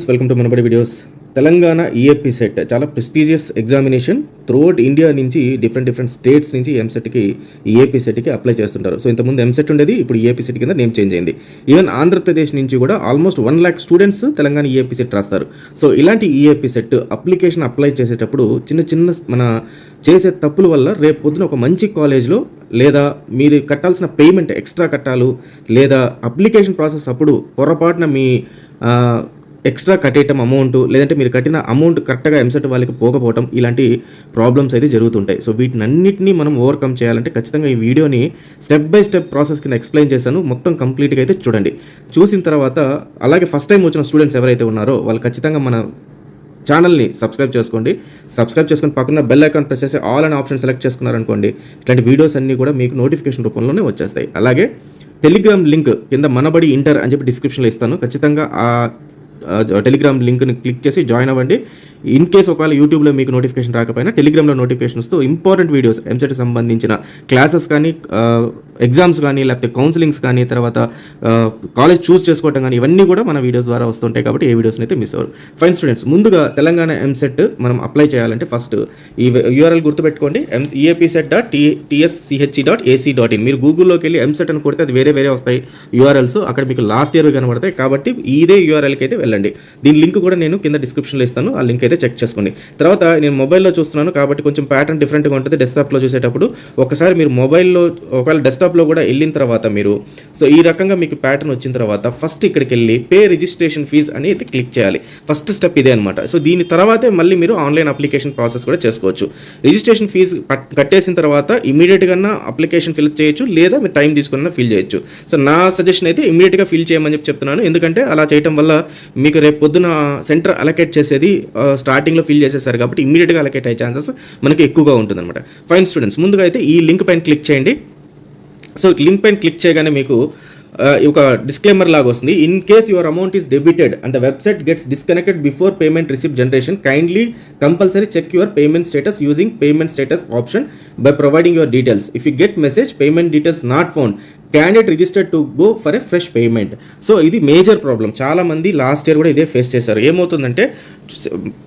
Welcome to Manabadi videos Telangana EAP set చాలా prestigious examination throughout India నుంచి different different states నుంచి ఎంసెట్కి EAP సెట్కి అప్లై చేస్తుంటారు. సో ఇంతకుముందు ఎంసెట్ ఉండేది ఇప్పుడు ఈఏపీ సెట్ కింద నేమ్ చేంజ్ అయింది. ఈవెన్ ఆంధ్రప్రదేశ్ నుంచి కూడా almost one lakh students Telangana EAP set రాస్తారు. సో ఇలాంటి ఈఏపీ సెట్ అప్లికేషన్ అప్లై చేసేటప్పుడు చిన్న చిన్న మన చేసే తప్పుల వల్ల రేపు పొద్దున ఒక మంచి కాలేజ్లో లేదా మీరు కట్టాల్సిన పేమెంట్ ఎక్స్ట్రా కట్టాలు లేదా అప్లికేషన్ ప్రాసెస్ అప్పుడు పొరపాటున మీ ఎక్స్ట్రా కట్టేయటం అమౌంట్ లేదంటే మీరు కట్టిన అమౌంట్ కరెక్ట్గా ఎంసెట్ వాళ్ళకి పోకపోవటం ఇలాంటి ప్రాబ్లమ్స్ అయితే జరుగుతుంటాయి. సో వీటినన్నింటినీ మనం ఓవర్కమ్ చేయాలంటే ఖచ్చితంగా ఈ వీడియోని స్టెప్ బై స్టెప్ ప్రాసెస్ కింద ఎక్స్ప్లెయిన్ చేశాను. మొత్తం కంప్లీట్గా అయితే చూడండి. చూసిన తర్వాత అలాగే ఫస్ట్ టైం వచ్చిన స్టూడెంట్స్ ఎవరైతే ఉన్నారో వాళ్ళు ఖచ్చితంగా మన ఛానల్ని సబ్స్క్రైబ్ చేసుకోండి. సబ్స్క్రైబ్ చేసుకుని పక్కన బెల్ ఐకాన్ ప్రెస్ చేసి ఆల్ అనే ఆప్షన్ సెలెక్ట్ చేసుకున్నారనుకోండి ఇట్లాంటి వీడియోస్ అన్నీ కూడా మీకు నోటిఫికేషన్ రూపంలోనే వచ్చేస్తాయి. అలాగే టెలిగ్రామ్ లింక్ కింద మనబడి ఇంటర్ అని చెప్పి డిస్క్రిప్షన్లో ఇస్తాను. ఖచ్చితంగా ఆ, టెలిగ్రామ్ లింక్ని క్లిక్ చేసి జాయిన్ అవ్వండి. ఇన్ కేస్ ఒకవేళ యూట్యూబ్లో మీకు నోటిఫికేషన్ రాకపోయినా టెలిగ్రామ్లో నోటిఫికేషన్ వస్తూ ఇంపార్టెంట్ వీడియోస్ ఎంసెట్ సంబంధించిన క్లాసెస్ కానీ ఎగ్జామ్స్ కానీ లేకపోతే కౌన్సిలింగ్స్ కానీ తర్వాత కాలేజ్ చూస్ చేసుకోవటం కానీ ఇవన్నీ కూడా మన వీడియోస్ ద్వారా వస్తుంటాయి కాబట్టి ఏ వీడియోస్ని అయితే మిస్ అవ్వరు. ఫైన్ స్టూడెంట్స్ ముందుగా తెలంగాణ ఎంసెట్ మనం అప్లై చేయాలంటే ఫస్ట్ ఈ యూఆర్ఎల్ గుర్తుపెట్టుకోండి. M EAP CET dot T TSCHE dot AC dot in మీరు గూగుల్లోకి వెళ్ళి ఎంసెట్ అని కొడితే అది వేరే వేరే వస్తాయి యూఆర్ఎల్స్ అక్కడ మీకు లాస్ట్ ఇయర్ కనబడతాయి కాబట్టి ఇదే యూఆర్ఎల్కి అయితే వెళ్ళండి. దీని లింక్ కూడా నేను కింద డిస్క్రిప్షన్లో ఇస్తాను. ఆ లింక్ అయితే చెక్ చేసుకోండి. తర్వాత నేను మొబైల్లో చూస్తున్నాను కాబట్టి కొంచెం ప్యాటర్న్ డిఫరెంట్గా ఉంటుంది. డెస్క్టాప్లో చూసేటప్పుడు ఒకసారి మీరు మొబైల్లో ఒకవేళ డెస్క్టాప్లో కూడా వెళ్ళిన తర్వాత మీరు సో ఈ రకంగా మీకు ప్యాటర్న్ వచ్చిన తర్వాత ఫస్ట్ ఇక్కడికి వెళ్ళి పే రిజిస్ట్రేషన్ ఫీజ్ అని అయితే క్లిక్ చేయాలి. ఫస్ట్ స్టెప్ ఇదే అనమాట సో దీని తర్వాతే మళ్ళీ మీరు ఆన్లైన్ అప్లికేషన్ ప్రాసెస్ కూడా చేసుకోవచ్చు. రిజిస్ట్రేషన్ ఫీజు కట్టేసిన తర్వాత ఇమీడియట్గా అప్లికేషన్ ఫిల్ చేయొచ్చు లేదా మీరు టైం తీసుకున్న ఫిల్ చేయొచ్చు. సో నా సజెషన్ అయితే ఇమీడియట్గా ఫిల్ చేయమని చెప్పి చెప్తున్నాను. ఎందుకంటే అలా చేయటం వల్ల మీకు రేపు పొద్దున సెంటర్ అలకేట్ చేసేది స్టార్టింగ్లో ఫిల్ చేసేసారు కాబట్టి ఇమీడియట్గా అలకేట్ అయ్యే ఛాన్సెస్ మనకి ఎక్కువగా ఉంటుందన్నమాట. ఫైన్ స్టూడెంట్స్ ముందుగా అయితే ఈ లింక్ పైన క్లిక్ చేయండి. సో లింక్ పైన క్లిక్ చేయగానే మీకు ఒక డిస్క్లైమర్ లాగా వస్తుంది. In case your amount is debited and the website gets disconnected before payment receipt generation kindly compulsory check your payment status using payment status option by providing your details if you get message payment details not found candidate registered to go for a fresh payment so ఇది major problem చాలా మంది last year కూడా ఇదే face చేశారు. ఏమవుతుందంటే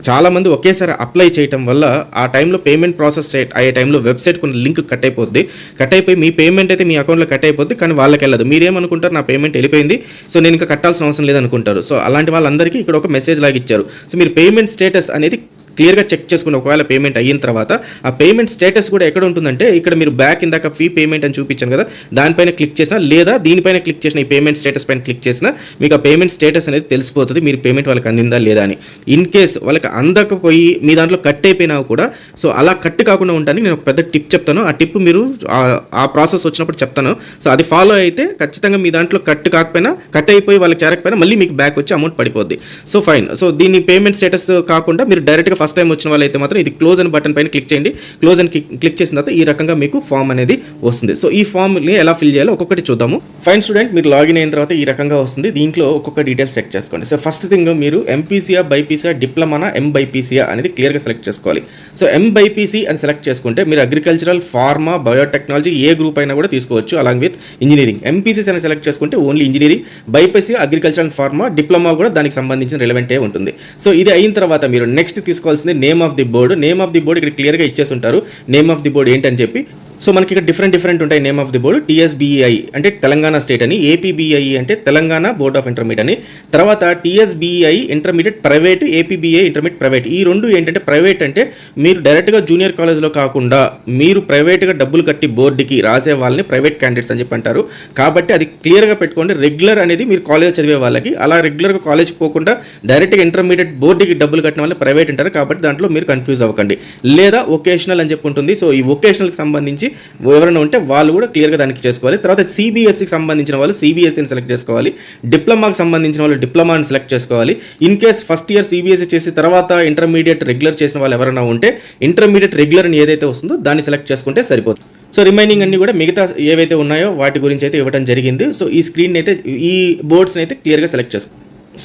చాలామంది ఒకేసారి apply చేయటం వల్ల ఆ టైంలో పేమెంట్ ప్రాసెస్ అయ్యే టైంలో వెబ్సైట్ కొన్ని లింక్ కట్ అయిపోద్ది. కట్ అయిపోయి మీ పేమెంట్ అయితే మీ అకౌంట్లో కట్ అయిపోద్ది కానీ వాళ్ళకి వెళ్ళదు. మీరేమనుకుంటారు నా పేమెంట్ వెళ్ళిపోయింది సో నేను ఇంకా కట్టాల్సిన అవసరం లేదనుకుంటారు. సో అలాంటి వాళ్ళందరికీ ఇక్కడ ఒక మెసేజ్ లాగా ఇచ్చారు. సో మీరు పేమెంట్ స్టేటస్ అనేది క్లియర్గా చెక్ చేసుకుని ఒకవేళ పేమెంట్ అయిన తర్వాత ఆ పేమెంట్ స్టేటస్ కూడా ఎక్కడ ఉంటుందంటే ఇక్కడ మీరు బ్యాక్ ఇందాక ఫీ పేమెంట్ అని చూపించాను కదా దానిపైన క్లిక్ చేసినా లేదా దీనిపైన క్లిక్ చేసిన ఈ పేమెంట్ స్టేటస్ పైన క్లిక్ చేసినా మీకు ఆ పేమెంట్ స్టేటస్ అనేది తెలిసిపోతుంది మీరు పేమెంట్ వాళ్ళకి అందిందా లేదా అని. ఇన్ కేస్ వాళ్ళకి అందకపోయి మీ దాంట్లో కట్ అయిపోయినా కూడా సో అలా కట్ కాకుండా ఉంటాను నేను ఒక పెద్ద టిప్ చెప్తాను. ఆ టిప్ మీరు ఆ- ఆ ప్రాసెస్ వచ్చినప్పుడు చెప్తాను. సో అది ఫాలో అయితే ఖచ్చితంగా మీ దాంట్లో కట్ కాకపోయినా కట్ అయిపోయి వాళ్ళకి చేరకపోయినా మళ్ళీ మీకు బ్యాక్ వచ్చి అమౌంట్ పడిపోద్ది. So fine. సో దీని పేమెంట్ స్టేటస్ కాకుండా మీరు డైరెక్ట్గా ఫస్ట్ ఫస్ట్ టైం వచ్చిన వాళ్ళైతే మాత్రం ఇది క్లోజ్ అని బటన్ పైన క్లిక్ చేయండి. క్లోజ్ అని క్లిక్ చేసిన తర్వాత ఈ రకంగా మీకు ఫామ్ అనేది వస్తుంది. సో ఈ ఫామ్ని ఎలా ఫిల్ చేయాలో ఒక్కొక్కటి చూద్దాము. ఫైన్ స్టూడెంట్ మీరు లాగిన్ అయిన తర్వాత ఈ రకంగా వస్తుంది. దీంట్లో ఒక్కొక్క డీటెయిల్స్ చెక్ చేసుకోండి. సో ఫస్ట్ థింగ్ మీరు ఎంపీసీఆ బైపీసీఆ డిప్లొమానా ఎం బైపీసీఆ అనేది క్లియర్గా సెలెక్ట్ చేసుకోవాలి. సో ఎం బైపీసీ అని సెలెక్ట్ చేసుకుంటే మీరు అగ్రికల్చరల్ ఫార్మా బయోటెక్నాలజీ ఏ గ్రూప్ అయినా కూడా తీసుకోవచ్చు అలాంగ్ విత్ ఇంజనీరింగ్ ఎంపీసీసీ అని సెలెక్ట్ చేసుకుంటే only engineering BiPC agriculture and pharma diploma కూడా దానికి సంబంధించిన రిలవెంటే ఉంటుంది. సో ఇది అయిన తర్వాత మీరు నెక్స్ట్ వస్తుంది name of the board. Name of the board ఇక్కడ క్లియర్గా ఇచ్చేసి ఉంటారు. నేమ్ ఆఫ్ ది బోర్డు ఏంటని చెప్పి సో మనకి ఇక్కడ డిఫరెంట్ డిఫరెంట్ ఉంటాయి name of the board TSBI అంటే తెలంగాణ స్టేట్ అని ఏపీబీఐ అంటే తెలంగాణ బోర్డ్ ఆఫ్ ఇంటర్మీడియట్ అని. తర్వాత TSBI intermediate private APBI intermediate private ఈ రెండు ఏంటంటే ప్రైవేట్ అంటే మీరు డైరెక్ట్గా జూనియర్ కాలేజ్లో కాకుండా మీరు ప్రైవేట్గా డబ్బులు కట్టి బోర్డుకి రాసే వాళ్ళని ప్రైవేట్ క్యాండిడేట్స్ అని చెప్పి అంటారు కాబట్టి అది క్లియర్గా పెట్టుకోండి. రెగ్యులర్ అనేది మీరు కాలేజ్ చదివే వాళ్ళకి. అలా రెగ్యులర్గా కాలేజ్కి పోకుండా డైరెక్ట్గా ఇంటర్మీడియట్ బోర్డుకి డబ్బులు కట్టిన వాళ్ళని ప్రైవేట్ అంటారు. కాబట్టి దాంట్లో మీరు కన్ఫ్యూజ్ అవ్వకండి. లేదా ఒకేషనల్ అని చెప్పి ఉంటుంది. సో ఈ ఒకేషనల్కి సంబంధించి ఎవరైనా ఉంటే వాళ్ళు కూడా క్లియర్గా దానికి చేసుకోవాలి. తర్వాత సిబిఎస్సికి సంబంధించిన వాళ్ళు సిబిఎస్సిని సెలెక్ట్ చేసుకోవాలి. డిప్లొమాకి సంబంధించిన వాళ్ళు డిప్లొమాని సెలెక్ట్ చేసుకోవాలి. In case first year CBSE చేసి తర్వాత ఇంటర్మీడియట్ రెగ్యులర్ చేసిన వాళ్ళు ఎవరైనా ఉంటే ఇంటర్మీడియట్ రెగ్యులర్ అని ఏదైతే వస్తుందో దాన్ని సెలెక్ట్ చేసుకుంటే సరిపోతుంది. సో రిమైనింగ్ అన్ని కూడా మిగతా ఏవైతే ఉన్నాయో వాటి గురించి అయితే ఇవ్వడం జరిగింది. సో ఈ స్క్రీన్ అయితే ఈ బోర్డ్స్ని అయితే క్లియర్గా సెలెక్ట్ చేసుకో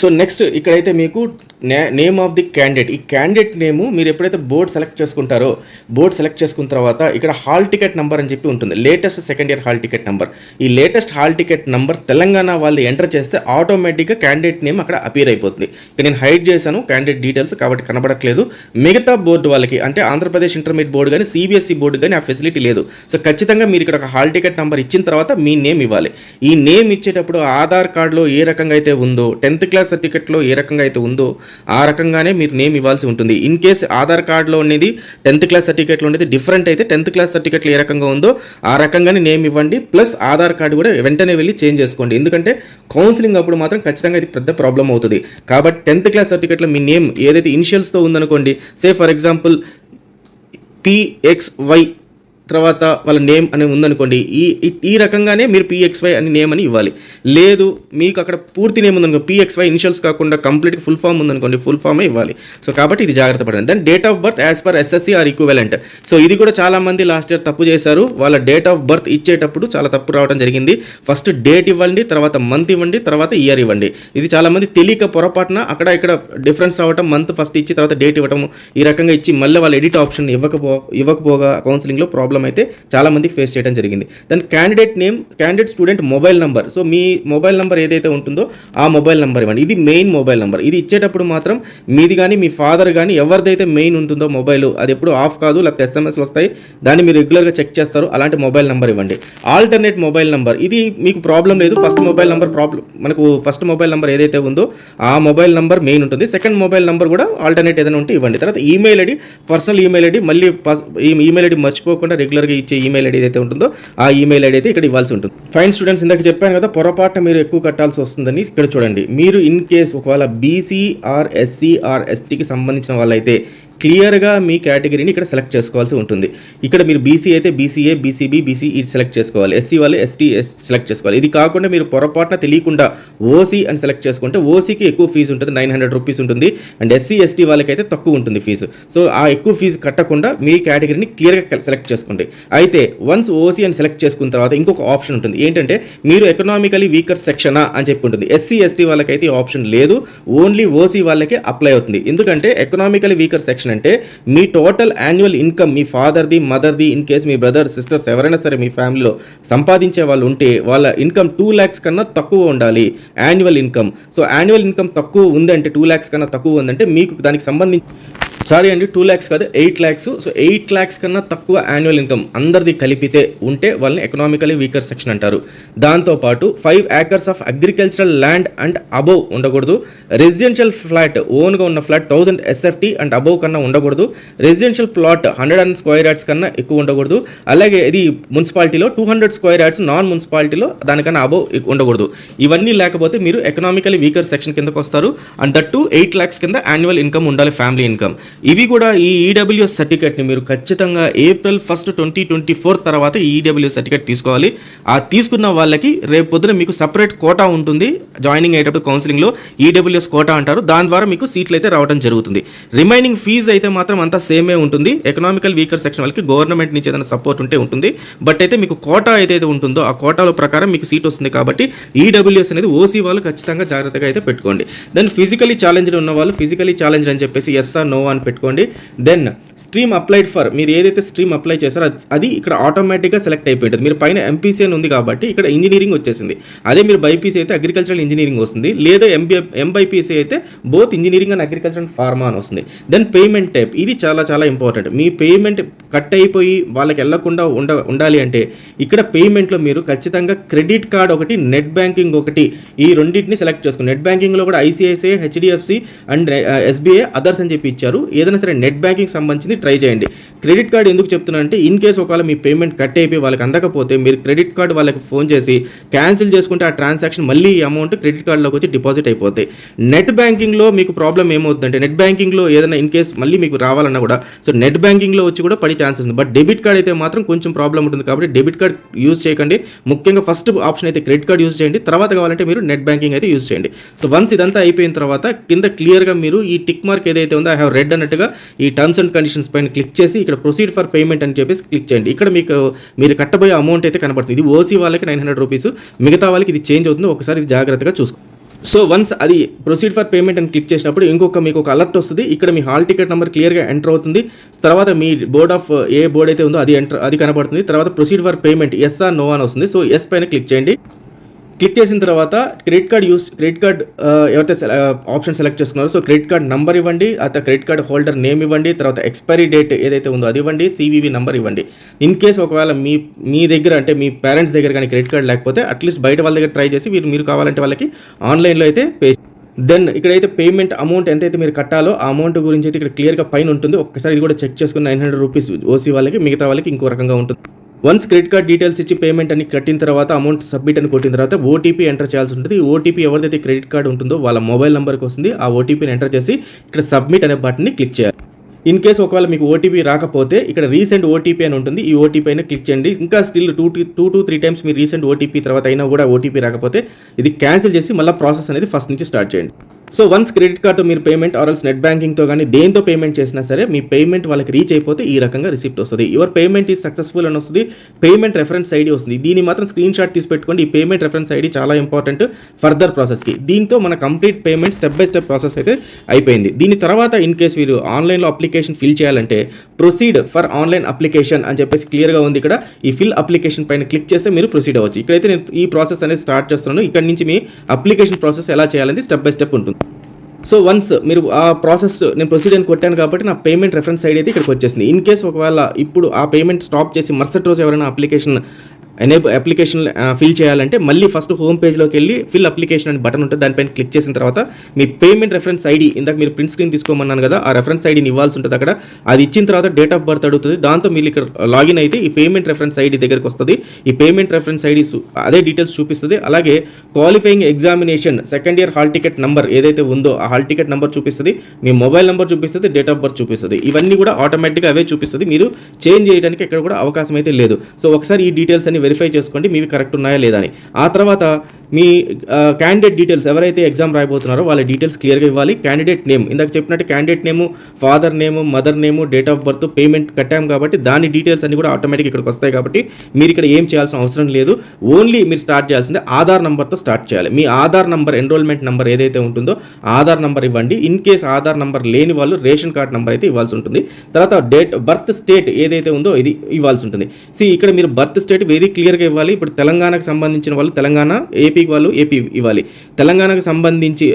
సో నెక్స్ట్ ఇక్కడైతే మీకు నేమ్ ఆఫ్ ది క్యాండిడేట్. ఈ క్యాండిడేట్ నేము మీరు ఎప్పుడైతే బోర్డ్ సెలెక్ట్ చేసుకుంటారో బోర్డ్ సెలెక్ట్ చేసుకున్న తర్వాత ఇక్కడ హాల్ టికెట్ నెంబర్ అని చెప్పి ఉంటుంది. Latest second year hall ticket number. ఈ latest hall ticket number Telangana వాళ్ళు ఎంటర్ చేస్తే ఆటోమేటిక్గా క్యాండిడేట్ నేమ్ అక్కడ అపీర్ అయిపోతుంది. ఇక్కడ నేను హైడ్ చేశాను క్యాండిడేట్ డీటెయిల్స్ కాబట్టి కనబడట్లేదు. మిగతా బోర్డు వాళ్ళకి అంటే ఆంధ్రప్రదేశ్ ఇంటర్మీడియట్ బోర్డు కానీ సిబిఎస్ఈ బోర్డు కానీ ఆ ఫెసిలిటీ లేదు. సో ఖచ్చితంగా మీరు ఇక్కడ ఒక హాల్ టికెట్ నెంబర్ ఇచ్చిన తర్వాత మీ నేమ్ ఇవ్వాలి. ఈ నేమ్ ఇచ్చేటప్పుడు ఆధార్ కార్డులో ఏ రకంగా అయితే ఉందో టెన్త్ క్లాస్ సర్టిఫికెట్లో ఏ రకంగా అయితే ఉందో ఆ రకంగానే మీరు నేమ్ ఇవ్వాల్సి ఉంటుంది. ఇన్ కేస్ ఆధార్ కార్డులో ఉండేది టెన్త్ క్లాస్ సర్టిఫికేట్లో ఉండేది డిఫరెంట్ అయితే టెన్త్ క్లాస్ సర్టిఫికేట్లో ఏ రకంగా ఉందో ఆ రకంగానే నేమ్ ఇవ్వండి. ప్లస్ ఆధార్ కార్డు కూడా వెంటనే వెళ్ళి చేంజ్ చేసుకోండి. ఎందుకంటే కౌన్సిలింగ్ అప్పుడు మాత్రం ఖచ్చితంగా ఇది పెద్ద ప్రాబ్లం అవుతుంది. కాబట్టి టెన్త్ క్లాస్ సర్టిఫికేట్లో మీ నేమ్ ఏదైతే ఇనిషియల్స్తో ఉందనుకోండి సే ఫర్ ఎగ్జాంపుల్ పిఎక్స్వై తర్వాత వాళ్ళ నేమ్ అని ఉందనుకోండి ఈ ఈ- రకంగానే మీరు పిఎక్స్వై అని నేమ్ అని ఇవ్వాలి. లేదు మీకు అక్కడ పూర్తి నేమ్ ఉందనుకో పిఎక్స్వై ఇనిషియల్స్ కాకుండా కంప్లీట్ ఫుల్ ఫామ్ ఉందనుకోండి ఫుల్ ఫామే ఇవ్వాలి. సో కాబట్టి ఇది జాగ్రత్త పడండి. Then date of birth as per SSC or equivalent so ఇది కూడా చాలా మంది లాస్ట్ ఇయర్ తప్పు చేశారు. వాళ్ళ డేట్ ఆఫ్ బర్త్ ఇచ్చేటప్పుడు చాలా తప్పు రావడం జరిగింది. ఫస్ట్ డేట్ ఇవ్వండి తర్వాత మంత్ ఇవ్వండి తర్వాత ఇయర్ ఇవ్వండి. ఇది చాలామంది తెలియక పొరపాటున అక్కడ ఇక్కడ డిఫరెన్స్ రావటం మంత్ ఫస్ట్ ఇచ్చి తర్వాత డేట్ ఇవ్వటం ఈ రకంగా ఇచ్చి మళ్ళీ వాళ్ళు ఎడిట్ ఆప్షన్ ఇవ్వకపో ఇవ్వకపోగా కౌన్సిలింగ్లో ప్రాబ్లం అయితే చాలా మంది ఫేస్ చేయడం జరిగింది. దాని candidate name candidate student mobile number so మీ మొబైల్ నెంబర్ ఏదైతే ఉంటుందో ఆ మొబైల్ నెంబర్ ఇవ్వండి. ఇది మెయిన్ మొబైల్ నెంబర్ ఇది ఇచ్చేటప్పుడు మాత్రం మీది కానీ మీ ఫాదర్ కానీ ఎవరిదైతే మెయిన్ ఉంటుందో మొబైల్ అది ఎప్పుడు ఆఫ్ కాదు లేకపోతే ఎస్ఎంఎస్ వస్తాయి దాన్ని మీరు రెగ్యులర్గా చెక్ చేస్తారు అలాంటి మొబైల్ నెంబర్ ఇవ్వండి. ఆల్టర్నేట్ మొబైల్ నెంబర్ ఇది మీకు ప్రాబ్లం లేదు. ఫస్ట్ మొబైల్ నెంబర్ ప్రాబ్లం మనకు ఫస్ట్ మొబైల్ నెంబర్ ఏదైతే ఉందో ఆ మొబైల్ నెంబర్ మెయిన్ ఉంటుంది. సెకండ్ మొబైల్ నెంబర్ కూడా ఆల్టర్నేట్ ఏదైనా ఉంటే ఇవ్వండి. తర్వాత email ID personal email ID మళ్ళీ ఈమెయిల్ ఐడి మర్చిపోకుండా రెగ్యులర్గా ఇచ్చే ఈమెయిల్ ఐడి అయితే ఉంటుందో ఆ ఈమెయిల్ ఐడి అయితే ఇక్కడ ఇవ్వాల్సి ఉంటుంది. ఫైన్ స్టూడెంట్స్ ఇందాక చెప్పాను కదా పొరపాటు మీరు ఎక్కువ కట్టాల్సి వస్తుందని ఇక్కడ చూడండి. మీరు ఇన్ కేస్ ఒకవేళ బీసీ ఆర్ ఎస్సీ ఆర్ ఎస్టీకి సంబంధించిన వాళ్ళైతే క్లియర్గా మీ కేటగిరీని ఇక్కడ సెలెక్ట్ చేసుకోవాల్సి ఉంటుంది. ఇక్కడ మీరు బీసీ అయితే బీసీఏ బీసీబీ బీసీ ఇది సెలెక్ట్ చేసుకోవాలి. ఎస్సీ వాళ్ళు ఎస్టీ సెలెక్ట్ చేసుకోవాలి. ఇది కాకుండా మీరు పొరపాటున తెలియకుండా ఓసీ అని సెలెక్ట్ చేసుకుంటే ఓసీకి ఎక్కువ ఫీజు ఉంటుంది. నైన్ హండ్రెడ్ రూపీస్ ఉంటుంది. అండ్ ఎస్సీ ఎస్టీ వాళ్ళకైతే తక్కువ ఉంటుంది ఫీజు. సో ఆ ఎక్కువ ఫీజు కట్టకుండా మీ కేటగిరీని క్లియర్గా సెలెక్ట్ చేసుకోండి. అయితే వన్స్ ఓసీ అని సెలెక్ట్ చేసుకున్న తర్వాత ఇంకొక ఆప్షన్ ఉంటుంది. ఏంటంటే మీరు ఎకనామికలీ వీకర్ సెక్షనా అని చెప్పి ఉంటుంది. ఎస్సీ ఎస్టీ వాళ్ళకైతే ఈ ఆప్షన్ లేదు. ఓన్లీ ఓసీ వాళ్ళకే అప్లై అవుతుంది. ఎందుకంటే ఎకనామికలీ వీకర్ సెక్షన్ అంటే మీ టోటల్ యాన్యువల్ ఇన్కమ్ మీ ఫాదర్ది మదర్ది ఇన్ కేస్ మీ బ్రదర్ సిస్టర్స్ ఎవరైనా సరే మీ ఫ్యామిలీలో సంపాదించే వాళ్ళు ఉంటే వాళ్ళ ఇన్కమ్ టూ ల్యాక్స్ కన్నా తక్కువ ఉండాలి annual income so annual income తక్కువ ఉందంటే టూ ల్యాక్స్ కన్నా తక్కువ ఉందంటే మీకు దానికి సంబంధించి సారీ అండి టూ ల్యాక్స్ కాదు eight lakhs so eight lakhs కన్నా తక్కువ యాన్యువల్ ఇన్కమ్ అందరిది కలిపితే ఉంటే వాళ్ళని ఎకనామికలీ వీకర్ సెక్షన్ అంటారు. దాంతోపాటు five acres of agricultural land and above ఉండకూడదు. రెసిడెన్షియల్ ఫ్లాట్ ఓన్గా ఉన్న flat thousand SFT and above కన్నా ఉండకూడదు. Residential plot hundred and square yards కన్నా ఎక్కువ ఉండకూడదు. అలాగే ఇది మున్సిపాలిటీలో two hundred square yards non మున్సిపాలిటీలో దానికన్నా అబోవ్ ఉండకూడదు. ఇవన్నీ లేకపోతే మీరు ఎకనామికలీ వీకర్ సెక్షన్ కిందకు వస్తారు and that to eight lakhs కింద యాన్యువల్ ఇన్కమ్ ఉండాలి ఫ్యామిలీ ఇన్కమ్ ఇవి కూడా ఈ ఈడబ్ల్యూఎస్ సర్టిఫికేట్ని మీరు ఖచ్చితంగా April first twenty twenty four తర్వాత ఈ ఈడబ్ల్యూఎస్ సర్టిఫికేట్ తీసుకోవాలి. ఆ తీసుకున్న వాళ్ళకి రేపు పొద్దున మీకు సపరేట్ కోటా ఉంటుంది. జాయినింగ్ అయ్యేటప్పుడు కౌన్సిలింగ్లో ఈడబ్ల్యూఎస్ కోటా అంటారు. దాని ద్వారా మీకు సీట్లు అయితే రావడం జరుగుతుంది. రిమైనింగ్ ఫీజు అయితే మాత్రం అంతా సేమే ఉంటుంది. ఎకనామికల్ వీకర్ సెక్షన్ వాళ్ళకి గవర్నమెంట్ నుంచి ఏదైనా సపోర్ట్ ఉంటే ఉంటుంది. బట్ అయితే మీకు కోటా ఏదైతే ఉంటుందో ఆ కోటాల ప్రకారం మీకు సీట్ వస్తుంది కాబట్టి ఈడబ్ల్యూఎస్ అనేది ఓసీ వాళ్ళు ఖచ్చితంగా జాగ్రత్తగా అయితే పెట్టుకోండి. దెన్ ఫిజికలీ ఛాలెంజ్డ్ ఉన్న వాళ్ళు ఫిజికలీ ఛాలెంజ్ అని చెప్పేసి ఎస్ఆర్ నో అని పెట్టుకోండి. దెన్ స్ట్రీమ్ అప్లైడ్ ఫర్ మీరు ఏదైతే స్ట్రీమ్ అప్లై చేశారో అది- ఇక్కడ ఆటోమేటిక్గా సెలెక్ట్ అయిపోయింది. మీరు పైన ఎంపీసీ అని ఉంది కాబట్టి ఇక్కడ ఇంజనీరింగ్ వచ్చేసింది. అదే మీరు బైపీసీ అయితే అగ్రికల్చరల్ ఇంజనీరింగ్ వస్తుంది. లేదా ఎంబీ ఎంబైపీసీ అయితే both engineering and agriculture and pharma అని వస్తుంది. దెన్ పేమెంట్ టైప్ ఇది చాలా చాలా ఇంపార్టెంట్ మీ పేమెంట్ కట్ అయిపోయి వాళ్ళకి వెళ్ళకుండా ఉండ ఉండాలి అంటే ఇక్కడ పేమెంట్లో మీరు ఖచ్చితంగా క్రెడిట్ కార్డ్ ఒకటి నెట్ బ్యాంకింగ్ ఒకటి ఈ రెండింటిని సెలెక్ట్ చేసుకోండి. నెట్ బ్యాంకింగ్లో కూడా ICICI HDFC and SBI others అని చెప్పి ఇచ్చారు. ఏదైనా సరే నెట్ బ్యాంకింగ్ సంబంధించి ట్రై చేయండి. క్రెడిట్ కార్డ్ ఎందుకు చెప్తున్నానంటే ఇన్ కేస్ ఒకవేళ మీ పేమెంట్ కట్ అయిపోయి వాళ్ళకి అందకపోతే మీరు క్రెడిట్ కార్డ్ వాళ్ళకి ఫోన్ చేసి క్యాన్సిల్ చేసుకుంటే ఆ ట్రాన్సాక్షన్ మళ్ళీ అమౌంట్ క్రెడిట్ కార్డులోకి వచ్చి డిపాజిట్ అయిపోతాయి. నెట్ బ్యాంకింగ్లో మీకు ప్రాబ్లం ఏమవుతుందంటే నెట్ బ్యాంకింగ్లో ఏదైనా ఇన్ కేస్ మళ్ళీ మీకు రావాలన్నా కూడా సో నెట్ బ్యాంకింగ్లో వచ్చి కూడా పడి ఛాన్సెస్ ఉంది. బట్ డెబిట్ కార్డ్ అయితే మాత్రం కొంచెం ప్రాబ్లం ఉంటుంది కాబట్టి డెబిట్ కార్డ్ యూజ్ చేయకండి. ముఖ్యంగా ఫస్ట్ ఆప్షన్ అయితే క్రెడిట్ కార్డ్ యూజ్ చేయండి. తర్వాత కావాలంటే మీరు నెట్ బ్యాంకింగ్ అయితే యూజ్ చేయండి. సో వన్స్ ఇదంతా అయిపోయిన తర్వాత కింద క్లియర్గా మీరు ఈ టిక్ మార్క్ ఏదైతే ఉందో ఐ హావ్ రెడ్ అన్నట్టుగా ఈ టర్మ్స్ అండ్ కండిషన్స్ పైన క్లిక్ చేసి ఇక్కడ ప్రొసీడ్ ఫర్ పేమెంట్ అని చెప్పేసి క్లిక్ చేయండి. ఇక్కడ మీకు మీరు కట్టబోయే అమౌంట్ అయితే కనబడుతుంది. ఇది ఓసీ వాళ్ళకి నైన్ హండ్రెడ్ రూపీస్ మిగతా వాళ్ళకి ఇది చేంజ్ అవుతుంది. ఒకసారి ఇది జాగ్రత్తగా చూసుకో. సో వన్స్ అది ప్రొసీడ్ ఫర్ పేమెంట్ అని క్లిక్ చేసినప్పుడు ఇంకొక మీకు ఒక అలర్ట్ వస్తుంది. ఇక్కడ మీ హాల్ టికెట్ నెంబర్ క్లియర్గా ఎంటర్ అవుతుంది. తర్వాత మీ బోర్డ్ ఆఫ్ ఏ బోర్డ్ అయితే ఉందో అది ఎంటర్ అది కనబడుతుంది. తర్వాత proceed for payment yes or no అని వస్తుంది. సో ఎస్ పైన క్లిక్ చేయండి. క్లిక్ చేసిన తర్వాత credit card use credit card ఎవరైతే ఆప్షన్ సెలెక్ట్ చేసుకున్నారో సో క్రెడిట్ కార్డ్ నెంబర్ ఇవ్వండి ఆ క్రెడిట్ కార్డ్ హోల్డర్ నేమ్ ఇవ్వండి తర్వాత ఎక్స్పైరీ డేట్ ఏదైతే ఉందో అది ఇవ్వండి సివివి నెంబర్ ఇవ్వండి. ఇన్ కేస్ ఒకవేళ మీ మీ దగ్గర అంటే మీ పేరెంట్స్ దగ్గర కానీ క్రెడిట్ కార్డ్ లేకపోతే అట్లీస్ట్ బయట వాళ్ళ దగ్గర ట్రై చేసి మీరు మీరు కావాలంటే వాళ్ళకి ఆన్లైన్లో అయితే పే దెన్ ఇక్కడైతే పేమెంట్ అమౌంట్ ఎంతైతే మీరు కట్టాలో ఆ అమౌంట్ గురించి అయితే ఇక్కడ క్లియర్గా పైన ఉంటుంది. ఒక్కసారి ఇది కూడా చెక్ చేసుకుని నైన్ హండ్రెడ్ రూపీస్ ఓసీ వాళ్ళకి మిగతా వాళ్ళకి ఇంకో రకంగా ఉంటుంది. వన్స్ క్రెడిట్ కార్డ్ డీటెయిల్స్ ఇచ్చి పేమెంట్ అని కట్టిన తర్వాత అమౌంట్ సబ్మిట్ అని కొట్టిన తర్వాత ఓటీపీ ఎంటర్ చేయాల్సి ఉంటుంది. ఓటీపీ ఎవరిదైతే క్రెడిట్ కార్డ్ ఉంటుందో వాళ్ళ మొబైల్ నెంబర్కి వస్తుంది. ఆ ఓటీపీని ఎంటర్ చేసి ఇక్కడ సబ్మిట్ అనే బటన్ని క్లిక్ చేయాలి. ఇన్ కేస్ ఒకవేళ మీకు ఓటీపీ రాకపోతే ఇక్కడ రీసెంట్ ఓటీపీ అని ఉంటుంది. ఈ ఓటీపీ అయినా క్లిక్ చేయండి. ఇంకా still two two two three times మీ రీసెంట్ ఓటీపీ తర్వాత అయినా కూడా ఓటీపీ రాకపోతే ఇది క్యాన్సిల్ చేసి మళ్ళీ ప్రాసెస్ అనేది ఫస్ట్ నుంచి స్టార్ట్ చేయండి. సో వన్స్ క్రెడిట్ కార్డు మీరు పేమెంట్ ఆర్ఎల్స్ నెట్ బ్యాంకింగ్తో కానీ దేంతో పేమెంట్ చేసినా సరే మీ పేమెంట్ వాళ్ళకి రీచ్ అయిపోతే ఈ రకంగా రిసిప్ట్ వస్తుంది. యువర్ పేమెంట్ ఈ సక్సెస్ఫుల్ అని వస్తుంది. పేమెంట్ రెఫరెన్స్ ఐడి వస్తుంది. దీన్ని మాత్రం స్క్రీన్ షాట్ తీసి పెట్టుకోండి. ఈ పేమెంట్ రెఫరెన్స్ ఐడి చాలా ఇంపార్టెంట్ ఫర్దర్ ప్రాసెస్కి. దీంతో మన complete payment step by step process అయితే అయిపోయింది. దీని తర్వాత ఇన్ కేస్ మీరు ఆన్లైన్లో అప్లికేషన్ ఫిల్ చేయాలంటే ప్రొసీడ్ ఫర్ ఆన్లైన్ అప్లికేషన్ అని చెప్పేసి క్లియర్గా ఉంది ఇక్కడ. ఈ ఫిల్ అప్లికేషన్ పైన క్లిక్ చేస్తే మీరు ప్రొసీడ్ అవ్వచ్చు. ఇక్కడైతే నేను ఈ ప్రాసెస్ అనేది స్టార్ట్ చేస్తున్నాను. ఇక్కడ నుంచి మీ అప్లికేషన్ ప్రాసెస్ ఎలా చేయాలనేది స్టెప్ బై స్టెప్ ఉంటుంది. సో వన్స్ మీరు ఆ ప్రాసెస్ నేను ప్రొసీడ్ అని కొట్టాను కాబట్టి నా పేమెంట్ రెఫరెన్స్ ఐడి అయితే ఇక్కడికి వచ్చేసింది. ఇన్ కేస్ ఒకవేళ ఇప్పుడు ఆ పేమెంట్ స్టాప్ చేసి మరుసటి రోజు ఎవరైనా అప్లికేషన్ ఎనేబుల్ అప్లికేషన్ ఫిల్ చేయాలంటే మళ్ళీ ఫస్ట్ హోమ్ పేజ్లోకి వెళ్ళి ఫిల్ అప్లికేషన్ అని బటన్ ఉంటుంది దానిపైన క్లిక్ చేసిన తర్వాత మీ పేమెంట్ రెఫరెన్స్ ఐడి ఇందాక మీరు ప్రింట్ స్క్రీన్ తీసుకోమన్నాను కదా ఆ రెఫరెన్స్ ఐడిని ఇవ్వాల్సి ఉంటుంది అక్కడ. అది ఇచ్చిన తర్వాత డేట్ ఆఫ్ బర్త్ అడుగుతుంది. దాంతో మీరు ఇక్కడ లాగిన్ అయితే ఈ పేమెంట్ రెఫరెన్స్ ఐడి దగ్గరికి వస్తుంది. ఈ పేమెంట్ రెఫరెన్స్ ఐడి అదే డీటెయిల్స్ చూపిస్తుంది. అలాగే qualifying examination second year hall ticket number ఏదైతే ఉందో ఆ హాల్ టికెట్ నెంబర్ చూపిస్తుంది. మీ మొబైల్ నెంబర్ చూపిస్తుంది డేట్ ఆఫ్ బర్త్ చూపిస్తుంది. ఇవన్నీ కూడా ఆటోమేటిక్గా అవే చూపిస్తుంది. మీరు చేంజ్ చేయడానికి ఎక్కడ కూడా అవకాశం అయితే లేదు. సో ఒకసారి ఈ డీటెయిల్స్ అన్ని వెరిఫై చేసుకోండి మీవి కరెక్ట్ ఉన్నాయా లేదా అని. ఆ తర్వాత మీ క్యాండిడేట్ డీటెయిల్స్ ఎవరైతే ఎగ్జామ్ రాయబోతున్నారో వాళ్ళ డీటెయిల్స్ క్లియర్గా ఇవ్వాలి. క్యాండిడేట్ నేమ్ ఇందాక చెప్పినట్టు candidate name father name mother name date of birth payment కట్టాం కాబట్టి దాని డీటెయిల్స్ అన్ని కూడా ఆటోమేటిక్ ఇక్కడికి వస్తాయి కాబట్టి మీరు ఇక్కడ ఏం చేయాల్సిన అవసరం లేదు. ఓన్లీ మీరు స్టార్ట్ చేయాల్సిందే ఆధార్ నెంబర్తో స్టార్ట్ చేయాలి. మీ ఆధార్ నెంబర్ ఎన్రోల్మెంట్ నెంబర్ ఏదైతే ఉంటుందో ఆధార్ నెంబర్ ఇవ్వండి. ఇన్ కేస్ ఆధార్ నెంబర్ లేని వాళ్ళు రేషన్ కార్డ్ నెంబర్ అయితే ఇవ్వాల్సి ఉంటుంది. తర్వాత డేట్ బర్త్ స్టేట్ ఏదైతే ఉందో ఇది ఇవ్వాల్సి ఉంటుంది. సి ఇక్కడ మీరు బర్త్ స్టేట్ వెరీ క్లియర్గా ఇవ్వాలి. ఇప్పుడు తెలంగాణకు సంబంధించిన వాళ్ళు తెలంగాణ ఏపీకి వాళ్ళు ఏపీ ఇవ్వాలి. తెలంగాణకు సంబంధించి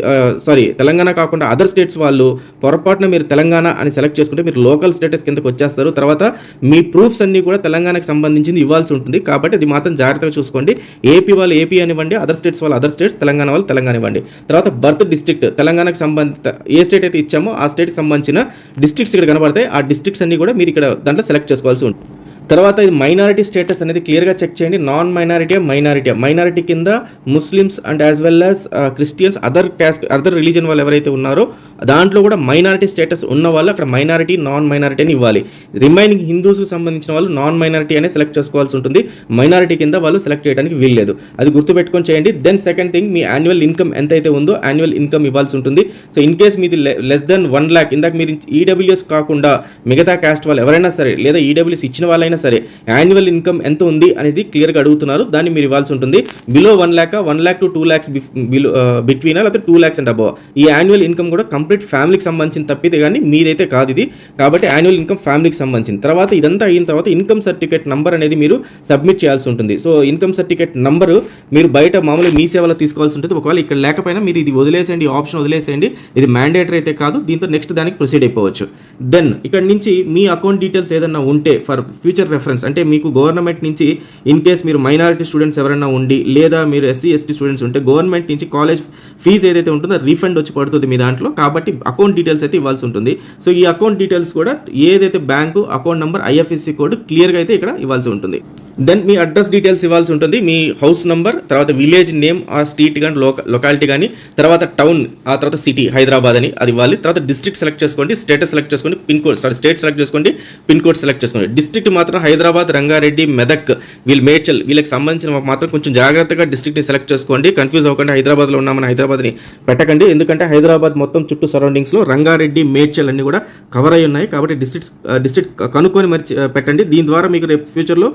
సారీ తెలంగాణ కాకుండా అదర్ స్టేట్స్ వాళ్ళు పొరపాటున మీరు తెలంగాణ అని సెలెక్ట్ చేసుకుంటే మీరు లోకల్ స్టేటస్ కిందకి వచ్చేస్తారు. తర్వాత మీ ప్రూఫ్స్ అన్నీ కూడా తెలంగాణకు సంబంధించింది ఇవ్వాల్సి ఉంటుంది. కాబట్టి అది మాత్రం జాగ్రత్తగా చూసుకోండి. ఏపీ వాళ్ళు ఏపీ అనివ్వండి అదర్ స్టేట్స్ వాళ్ళు అదర్ స్టేట్స్ తెలంగాణ వాళ్ళు తెలంగాణ ఇవ్వండి. తర్వాత బర్త్ డిస్ట్రిక్ట్ తెలంగాణకు సంబంధిత ఏ స్టేట్ అయితే ఇచ్చామో ఆ స్టేట్కి సంబంధించిన డిస్ట్రిక్ట్స్ ఇక్కడ కనబడతాయి. ఆ డిస్ట్రిక్ట్స్ అన్ని కూడా మీరు ఇక్కడ దాంట్లో సెలెక్ట్ చేసుకోవాల్సి ఉంటుంది. తర్వాత ఇది మైనారిటీ స్టేటస్ అనేది క్లియర్గా చెక్ చేయండి. నాన్ మైనారిటీ మైనారిటీ మైనారిటీ కింద Muslims and as well as Christians other caste other religion వాళ్ళు ఎవరైతే ఉన్నారో దాంట్లో కూడా మైనారిటీ స్టేటస్ ఉన్న వాళ్ళు అక్కడ మైనారిటీ నాన్ మైనారిటీ అని ఇవ్వాలి. రిమైనింగ్ హిందూస్కి సంబంధించిన వాళ్ళు నాన్ మైనారిటీ అనే సెలెక్ట్ చేసుకోవాల్సి ఉంటుంది. మైనారిటీ కింద వాళ్ళు సెలెక్ట్ చేయడానికి వీల్లేదు. అది గుర్తుపెట్టుకొని చేయండి. దెన్ సెకండ్ థింగ్ మీ యాన్యువల్ ఇన్కమ్ ఎంత అయితే ఉందో యాన్యువల్ ఇన్కమ్ ఇవ్వాల్సి ఉంటుంది. సో ఇన్ కేస్ మీది లెస్ దెన్ వన్ ల్యాక్ ఇందాక మీరు ఈడబ్ల్యూఎస్ కాకుండా మిగతా క్యాస్ట్ వాళ్ళు ఎవరైనా సరే లేదా ఈడబ్ల్యూఎస్ ఇచ్చిన వాళ్ళైనా సరే యాన్యువల్ ఇన్కమ్ ఎంత ఉంది అనేది క్లియర్గా అడుగుతున్నారు. దాన్ని మీరు ఇవ్వాల్సి ఉంటుంది. Below one lakh one lakh to two lakhs below between లేకపోతే టూ ల్యాక్స్ అండ్ అబవ్ ఈ యాన్యువల్ ఇన్కమ్ కూడా కంప్లీట్ ఫ్యామిలీకి సంబంధించిన తప్పితే కానీ మీదైతే కాదు ఇది. కాబట్టి యాన్యువల్ ఇన్కమ్ ఫ్యామిలీకి సంబంధించింది తర్వాత ఇదంతా అయిన తర్వాత ఇన్కమ్ సర్టిఫికేట్ నంబర్ అనేది మీరు సబ్మిట్ చేయాల్సి ఉంటుంది. సో ఇన్కమ్ సర్టిఫికేట్ నంబరు మీరు బయట మామూలుగా మీ సేవలో తీసుకోవాల్సి ఉంటుంది. ఒకవేళ ఇక్కడ లేకపోయినా మీరు ఇది వదిలేసేయండి ఆప్షన్ వదిలేసేయండి. ఇది మ్యాండేటరీ అయితే కాదు. దీంతో నెక్స్ట్ దానికి ప్రొసీడ్ అయిపోవచ్చు. దెన్ ఇక్కడ నుంచి మీ అకౌంట్ డీటెయిల్స్ ఏదన్నా ఉంటే ఫర్ ఫ్యూచర్ రెఫరెన్స్ అంటే మీకు గవర్నమెంట్ నుంచి ఇన్ కేస్ మీరు మైనారిటీ స్టూడెంట్స్ ఎవరైనా ఉండి లేదా మీరు ఎస్సీ ఎస్టీ స్టూడెంట్స్ ఉంటే గవర్నమెంట్ నుంచి కాలేజ్ ఫీజు ఏదైతే ఉంటుందో రీఫండ్ వచ్చి పడుతుంది మీ దాంట్లో. కాబట్టి అకౌంట్ డీటెయిల్స్ అయితే ఇవ్వాల్సి ఉంటుంది. సో ఈ అకౌంట్ డీటెయిల్స్ కూడా ఏదైతే bank account number IFSC code క్లియర్గా అయితే ఇక్కడ ఇవ్వాల్సి ఉంటుంది. దెన్ మీ అడ్రస్ డీటెయిల్స్ ఇవ్వాల్సి ఉంటుంది. మీ హౌస్ నంబర్ తర్వాత విలేజ్ నేమ్ ఆ స్ట్రీట్ కానీ లోక లొకాలిటీ కానీ తర్వాత టౌన్ ఆ తర్వాత సిటీ హైదరాబాద్ అని అది ఇవ్వాలి. తర్వాత డిస్ట్రిక్ట్ సెలెక్ట్ చేసుకోండి స్టేటస్ సెలెక్ట్ చేసుకోండి pin code sorry state select చేసుకోండి పిన్ కోడ్ సెలెక్ట్ చేసుకోండి. డిస్ట్రిక్ట్ మాత్రం హైదరాబాద్ రంగారెడ్డి మెదక్ వీళ్ళు మేడ్చల్ వీళ్ళకి సంబంధించిన మాత్రం కొంచెం జాగ్రత్తగా డిస్ట్రిక్ట్ని సెలెక్ట్ చేసుకోండి. కన్ఫ్యూజ్ అవ్వకుండా. హైదరాబాద్లో ఉన్నామని హైదరాబాద్ని పెట్టకండి. ఎందుకంటే హైదరాబాద్ మొత్తం చుట్టూ సరౌండింగ్స్లో రంగారెడ్డి మేడ్చల్ అన్ని కూడా కవర్ అయి ఉన్నాయి. కాబట్టి డిస్ట్రిక్ట్ డిస్ట్రిక్ట్ కనుక్కొని మరి పెట్టండి. దీని ద్వారా మీకు రేపు ఫ్యూచర్లో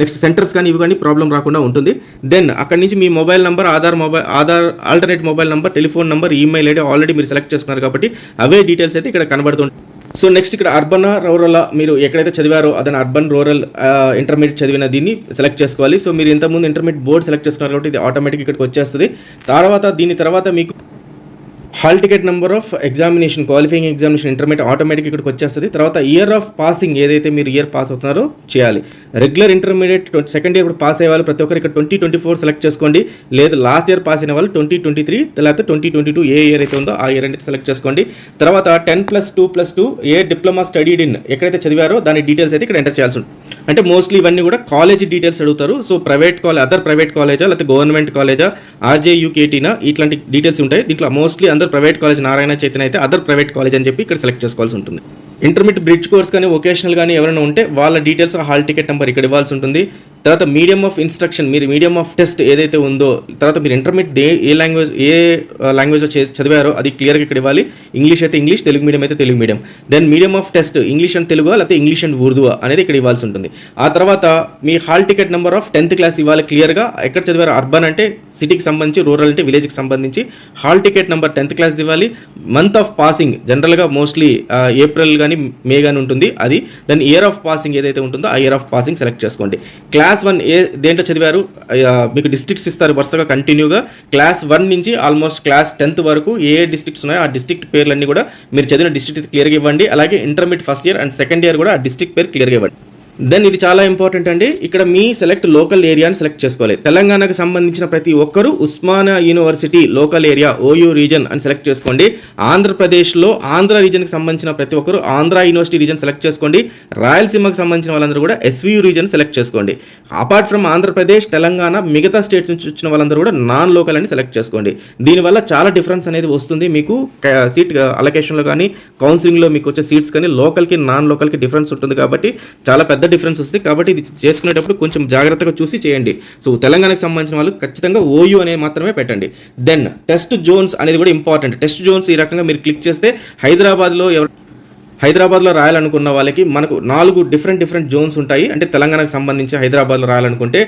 నెక్స్ట్ సెంటర్స్ కానీ ఇవి కానీ ప్రాబ్లం రాకుండా ఉంటుంది. దెన్ అక్కడ నుంచి మీ mobile number Aadhaar mobile Aadhaar alternate mobile number telephone number email ID already మీరు సెలెక్ట్ చేసుకున్నారు కాబట్టి అవే డీటెయిల్స్ అయితే ఇక్కడ కనబడుతుంటాయి. సో నెక్స్ట్ ఇక్కడ అర్బన్ రూరల్ మీరు ఎక్కడైతే చదివారో అదని అర్బన్ రూరల్ ఇంటర్మీడియట్ చదివిన దీన్ని సెలెక్ట్ చేసుకోవాలి. సో మీరు ఇంతకుముందు ఇంటర్మీడియట్ బోర్డ్ సెలెక్ట్ చేసుకున్నారు కాబట్టి ఇది ఆటోమేటిక్ ఇక్కడికి వచ్చేస్తుంది. తర్వాత దీని తర్వాత మీకు hall ticket number of examination qualifying examination intermediate automatic ఇక్కడికి వచ్చేస్తుంది. తర్వాత ఇయర్ ఆఫ్ పాసింగ్ ఏదైతే మీరు ఇయర్ పాస్ అవుతున్నారో చేయాలి. Regular intermediate second year pass అయ్యే వాళ్ళు ప్రతి ఒక్కరు ఇక్కడ ట్వంటీ ట్వంటీ ఫోర్ సెలెక్ట్ చేసుకోండి. లేదు లాస్ట్ ఇయర్ పాస్ అయిన వాళ్ళు ట్వంటీ ట్వంటీ త్రీ లేకపోతే ట్వంటీ ట్వంటీ టూ ఏ ఇయర్ అయితే ఉందో ఆ ఇయర్ అనేది సెలెక్ట్ చేసుకోండి. తర్వాత ten plus two plus two A diploma studied in ఎక్కడైతే చదివారో దాని డీటెయిల్స్ అయితే ఇక్కడ ఎంటర్ చేయాల్సి ఉంటుంది. అంటే మోస్ట్లీ ఇవన్నీ కూడా కాలేజ్ డీటెయిల్స్ అడుగుతారు. So private college other private కాలేజా లేకపోతే గవర్నమెంట్ కాలేజా ఆర్జేయూకేటీనా ఇట్లాంటి డీటెయిల్స్ ఉంటాయి. దీంట్లో మోస్ట్లీ అందరు ప్రైవేట్ కాలేజ్ నారాయణ చైతన్య అయితే అదర్ ప్రైవేట్ కాలేజ్ అని చెప్పి ఇక్కడ సెలెక్ట్ చేసుకోవాల్సి ఉంటుంది. ఇంటర్మీడియట్ బ్రిడ్జ్ కోర్స్ కానీ వొకేషనల్ కానీ ఎవరైనా ఉంటే వాళ్ళ డీటెయిల్స్ హాల్ టికెట్ నెంబర్ ఇక్కడ ఇవ్వాల్సి ఉంటుంది. తర్వాత మీడియం ఆఫ్ ఇన్స్ట్రక్షన్ మీరు మీడియం ఆఫ్ టెస్ట్ ఏదైతే ఉందో తర్వాత మీరు ఇంటర్మీడియట్ ఏ ఏ లాంగ్వేజ్ ఏ లాంగ్వేజ్లో చదివారో అది క్లియర్గా ఇక్కడ ఇవ్వాలి. ఇంగ్లీష్ అయితే ఇంగ్లీష్ తెలుగు మీడియం అయితే Telugu medium. Then medium of test English and Telugu లేకపోతే ఇంగ్లీష్ అండ్ ఉర్దూ అనేది ఇక్కడ ఇవ్వాల్సి ఉంటుంది. ఆ తర్వాత మీ hall ticket number of tenth class ఇవ్వాలి క్లియర్గా. ఎక్కడ చదివారు? అర్బన్ అంటే సిటీకి సంబంధించి రూరల్ అంటే విలేజ్కి సంబంధించి hall ticket number tenth class ఇవ్వాలి. మంత్ ఆఫ్ పాసింగ్ జనరల్గా మోస్ట్లీ ఏప్రిల్ కానీ మే కానీ ఉంటుంది. అది దాని ఇయర్ ఆఫ్ పాసింగ్ ఏదైతే ఉంటుందో ఆ ఇయర్ ఆఫ్ పాసింగ్ సెలెక్ట్ చేసుకోండి. క్లాస్ వన్ ఏ దేంట్లో చదివారు? మీకు డిస్ట్రిక్ట్స్ ఇస్తారు వరుసగా కంటిన్యూగా క్లాస్ వన్ నుంచి ఆల్మోస్ట్ క్లాస్ టెన్త్ వరకు ఏ ఏ డిస్ట్రిక్ట్స్ ఉన్నాయో ఆ డిస్ట్రిక్ట్ పేర్లన్నీ కూడా మీరు చదివిన డిస్ట్రిక్ట్ క్లియర్గా ఇవ్వండి. అలాగే intermediate first year and second year కూడా ఆ డిస్ట్రిక్ట్ పేరు క్లియర్గా ఇవ్వండి. దెన్ ఇది చాలా ఇంపార్టెంట్ అండి. ఇక్కడ మీ సెలెక్ట్ లోకల్ ఏరియాని సెలెక్ట్ చేసుకోవాలి. తెలంగాణకు సంబంధించిన ప్రతి ఒక్కరూ Osmania university local area OU region అని సెలెక్ట్ చేసుకోండి. ఆంధ్రప్రదేశ్లో ఆంధ్ర రీజన్కి సంబంధించిన ప్రతి ఒక్కరు ఆంధ్ర యూనివర్సిటీ రీజన్ సెలెక్ట్ చేసుకోండి. రాయలసీమకు సంబంధించిన వాళ్ళందరూ కూడా ఎస్వియు రీజన్ సెలెక్ట్ చేసుకోండి. అపార్ట్ ఫ్రమ్ ఆంధ్రప్రదేశ్ తెలంగాణ మిగతా స్టేట్స్ నుంచి వచ్చిన వాళ్ళందరూ కూడా నాన్ లోకల్ అని సెలెక్ట్ చేసుకోండి. దీనివల్ల చాలా డిఫరెన్స్ అనేది వస్తుంది మీకు. సీట్ అలొకేషన్లో కానీ కౌన్సిలింగ్లో మీకు వచ్చే సీట్స్ కానీ లోకల్కి నాన్ లోకల్కి డిఫరెన్స్ ఉంటుంది కాబట్టి చాలా పెద్ద డిఫరెన్స్ వస్తుంది కాబట్టి ఇది చేసుకునేటప్పుడు కొంచెం జాగ్రత్తగా చూసి చేయండి. సో తెలంగాణకు సంబంధించిన వాళ్ళు ఖచ్చితంగా ఓయూ అనేది మాత్రమే పెట్టండి. దెన్ టెస్ట్ జోన్స్ అనేది కూడా ఇంపార్టెంట్ టెస్ట్ జోన్స్ ఈ రకంగా మీరు క్లిక్ చేస్తే హైదరాబాద్లో ఎవరు హైదరాబాద్లో రాయాలనుకున్న వాళ్ళకి మనకు నాలుగు డిఫరెంట్ డిఫరెంట్ జోన్స్ ఉంటాయి. అంటే తెలంగాణకు సంబంధించి హైదరాబాద్లో రాయాలనుకుంటే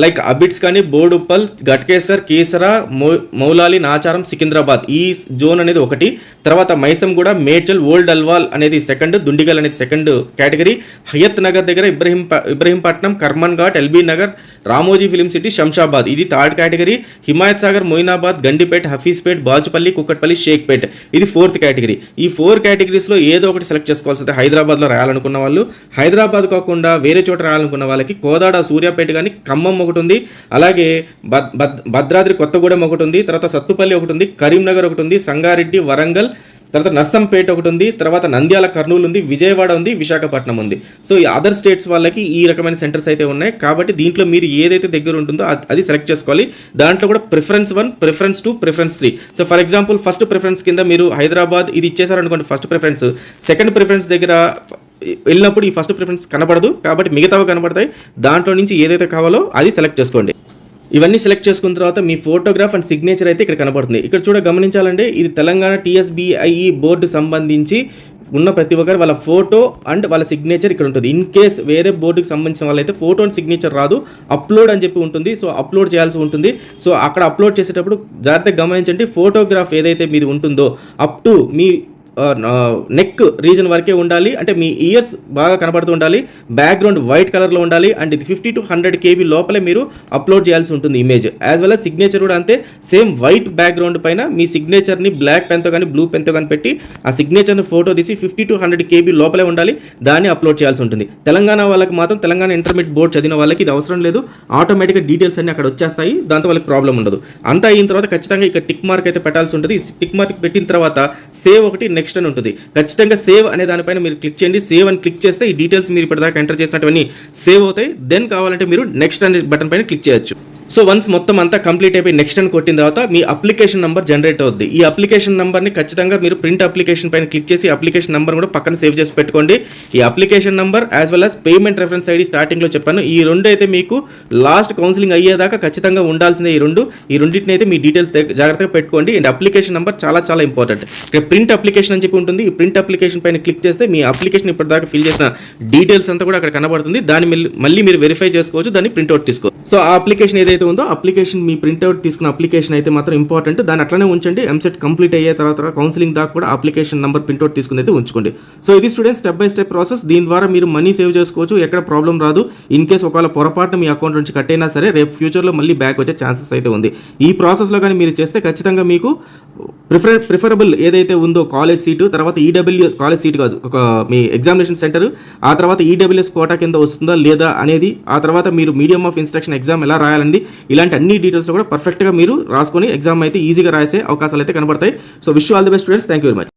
లైక్ అబిట్స్ కానీ బోడుప్పల్ గట్కేసర్ కేసరా మౌ మౌలాలి నాచారం సికింద్రాబాద్. ఈ జోన్ అనేది ఒకటి. తర్వాత మైసంగూడ మేడ్చల్ ఓల్డ్ అల్వాల్ అనేది సెకండ్ దుండిగల్ అనేది సెకండ్ కేటగిరీ. హయత్ నగర్ దగ్గర Ibrahim Ibrahimpatnam Karman Ghat LB Nagar Ramoji film city Shamshabad. ఇది థర్డ్ కేటగిరీ. హిమాయత్ సాగర్ మొయినాబాద్ గండిపేట్ హఫీజ్పేట్ బాచుపల్లి కుక్కట్పల్లి షేక్పేట్. ఇది ఫోర్త్ కేటగిరీ. ఈ ఫోర్ కేటగిరీస్లో ఏదో ఒకటి సెలెక్ట్ చేసుకోవాల్సింది హైదరాబాద్లో రాయాలనుకున్న వాళ్ళు. హైదరాబాద్ కాకుండా వేరే చోట రాయాలనుకున్న వాళ్ళకి కోదాడ సూర్యాపేట కానీ ఖమ్మం ఒకటి ఉంది అలాగే భద్రాద్రి కొత్తగూడెం ఒకటి ఉంది తర్వాత సత్తుపల్లి ఒకటి ఉంది కరీంనగర్ ఒకటి ఉంది సంగారెడ్డి వరంగల్. తర్వాత నర్సంపేట ఒకటి ఉంది తర్వాత నంద్యాల కర్నూలు ఉంది. విజయవాడ ఉంది. విశాఖపట్నం ఉంది. సో ఈ అదర్ స్టేట్స్ వాళ్ళకి ఈ రకమైన సెంటర్స్ అయితే ఉన్నాయి. కాబట్టి దీంట్లో మీరు ఏదైతే దగ్గర ఉంటుందో అది- అది సెలెక్ట్ చేసుకోవాలి. దాంట్లో కూడా preference one preference two preference three so for example first preference కింద మీరు హైదరాబాద్ ఇది ఇచ్చేసారనుకోండి ఫస్ట్ ప్రిఫరెన్స్ సెకండ్ ప్రిఫరెన్స్ దగ్గర వెళ్ళినప్పుడు ఈ ఫస్ట్ ప్రిఫరెన్స్ కనబడదు. కాబట్టి మిగతావి కనబడతాయి. దాంట్లో నుంచి ఏదైతే కావాలో అది సెలెక్ట్ చేసుకోండి. ఇవన్నీ సెలెక్ట్ చేసుకున్న తర్వాత మీ ఫోటోగ్రాఫ్ అండ్ సిగ్నేచర్ అయితే ఇక్కడ కనబడుతుంది. ఇక్కడ చూడ గమనించాలంటే ఇది తెలంగాణ టీఎస్బిఐఈ బోర్డు సంబంధించి ఉన్న ప్రతి ఒక్కరు వాళ్ళ ఫోటో అండ్ వాళ్ళ సిగ్నేచర్ ఇక్కడ ఉంటుంది. ఇన్ కేస్ వేరే బోర్డుకి సంబంధించిన వాళ్ళైతే ఫోటో అండ్ సిగ్నేచర్ రాదు. అప్లోడ్ అని చెప్పి ఉంటుంది. సో అప్లోడ్ చేయాల్సి ఉంటుంది. సో అక్కడ అప్లోడ్ చేసేటప్పుడు జాగ్రత్తగా గమనించండి. ఫోటోగ్రాఫ్ ఏదైతే మీది ఉంటుందో అప్ టు మీ నెక్ రీజన్ వరకే ఉండాలి. అంటే మీ ఇయర్స్ బాగా కనబడుతూ ఉండాలి. బ్యాక్గ్రౌండ్ వైట్ కలర్లో ఉండాలి. అండ్ ఇది ఫిఫ్టీ టు హండ్రెడ్ కేబీ లోపలే మీరు అప్లోడ్ చేయాల్సి ఉంటుంది ఇమేజ్ యాజ్ వెల్ సిగ్నేచర్ కూడా అంతే. సేమ్ వైట్ బ్యాక్గ్రౌండ్ పైన మీ సిగ్నేచర్ని బ్లాక్ పెన్తో కానీ బ్లూ పెన్తో కానీ పెట్టి ఆ సిగ్నేచర్ని ఫోటో తీసి ఫిఫ్టీ టు హండ్రెడ్ కేబీ లోపలే ఉండాలి. దాన్ని అప్లోడ్ చేయాల్సి ఉంటుంది. తెలంగాణ వాళ్ళకి మాత్రం తెలంగాణ ఇంటర్మీడియట్ బోర్డ్ చదివిన వాళ్ళకి ఇది అవసరం లేదు. ఆటోమేటిక్గా డీటెయిల్స్ అన్ని అక్కడ వచ్చేస్తాయి. దాంతో వాళ్ళకి ప్రాబ్లం ఉండదు. అంతా అయిన తర్వాత ఖచ్చితంగా ఇక్కడ టిక్ మార్క్ అయితే పెట్టాల్సి ఉంటుంది. టిక్ మార్క్ పెట్టిన తర్వాత సేవ్ ఒకటి నెక్స్ట్ అని ఉంటుంది. ఖచ్చితంగా సేవ్ అనే దానిపైన మీరు క్లిక్ చేయండి. సేవ్ అని క్లిక్ చేస్తే ఈ డీటెయిల్స్ మీరు ఇప్పటిదాకా ఎంటర్ చేసినటువంటి సేవ్ అవుతాయి. దెన్ కావాలంటే మీరు నెక్స్ట్ అనే బటన్ పైన క్లిక్ చేయొచ్చు. సో వన్స్ మొత్తం అంతా కంప్లీట్ అయిపోయి నెక్స్ట్ అని కొట్టిన తర్వాత మీ అప్లికేషన్ నెంబర్ జనరేట్ అవుద్ది. ఈ అప్లికేషన్ నెంబర్ని ఖచ్చితంగా మీరు ప్రింట్ అప్లికేషన్ పైన క్లిక్ చేసి అప్లికేషన్ నెంబర్ కూడా పక్కన సేవ్ చేసి పెట్టుకోండి. ఈ application number as well as payment reference ID స్టార్టింగ్లో చెప్పాను. ఈ రెండు అయితే మీకు లాస్ట్ కౌన్సిలింగ్ అయ్యేదాకా ఖచ్చితంగా ఉండాల్సిందే ఈ రెండు. ఈ రెండింటిని అయితే మీ డీటెయిల్స్ జాగ్రత్తగా పెట్టుకోండి. అండ్ అప్లికేషన్ నెంబర్ చాలా చాలా ఇంపార్టెంట్ ఇక్కడ ప్రింట్ అప్లికేషన్ అని చెప్పి ఉంటుంది. ఈ ప్రింట్ అప్లికేషన్ పైన క్లిక్ చేస్తే మీ అప్లికేషన్ ఇప్పటిదాకా ఫిల్ చేసిన డీటెయిల్స్ అంతా కూడా అక్కడ కనబడుతుంది. దాన్ని మళ్ళీ- మళ్ళీ మీరు వెరిఫై చేసుకోవచ్చు. దాన్ని ప్రింట్అవుట్ తీసుకో సో ఆ అప్లికేషన్ ఏదైతే ఉందో అప్లికేషన్ మీ ప్రింట్అవుట్ తీసుకున్న అప్లికేషన్ అయితే మాత్రం ఇంపార్టెంట్. దాన్ని అట్లనే ఉంచండి. ఎంసెట్ కంప్లీట్ అయ్యే తర్వాత కౌన్సిలింగ్ దాకా కూడా అప్లికేషన్ నెంబర్ ప్రింట్అవుట్ తీసుకుని అయితే ఉంచుకోండి. సో ఇది students step by step process. దీని ద్వారా మీరు మనీ సేవ్ చేసుకోవచ్చు. ఎక్కడ ప్రాబ్లం రాదు. ఇన్ కేస్ ఒకవేళ పొరపాటున మీ అకౌంట్ నుంచి కట్ అయినా సరే రేపు ఫ్యూచర్లో మళ్ళీ బ్యాక్ వచ్చే ఛాన్సెస్ అయితే ఉంది. ఈ ప్రాసెస్లో కానీ మీరు చేస్తే ఖచ్చితంగా మీకు ప్రిఫర్ ప్రిఫరబుల్ ఏదైతే ఉందో కాలేజ్ సీటు తర్వాత ఈడబ్ల్యూఎస్ కాలేజ్ సీట్ కాదు ఒక మీ ఎగ్జామినేషన్ సెంటర్ ఆ తర్వాత ఈడబ్ల్యూఎస్ కోటా కింద వస్తుందా లేదా అనేది ఆ తర్వాత మీరు మీడియం ఆఫ్ ఇన్స్ట్రక్షన్ ఎగ్జామ్ ఎలా రాయాలండి ఇలాంటి అన్ని డీటెయిల్స్ కూడా పర్ఫెక్ట్గా మీరు రాసుకొని ఎగ్జామ్ అయితే ఈజీగా రాసే అవకాశాలు అయితే కనబడతాయి. So wish all the best students thank you very much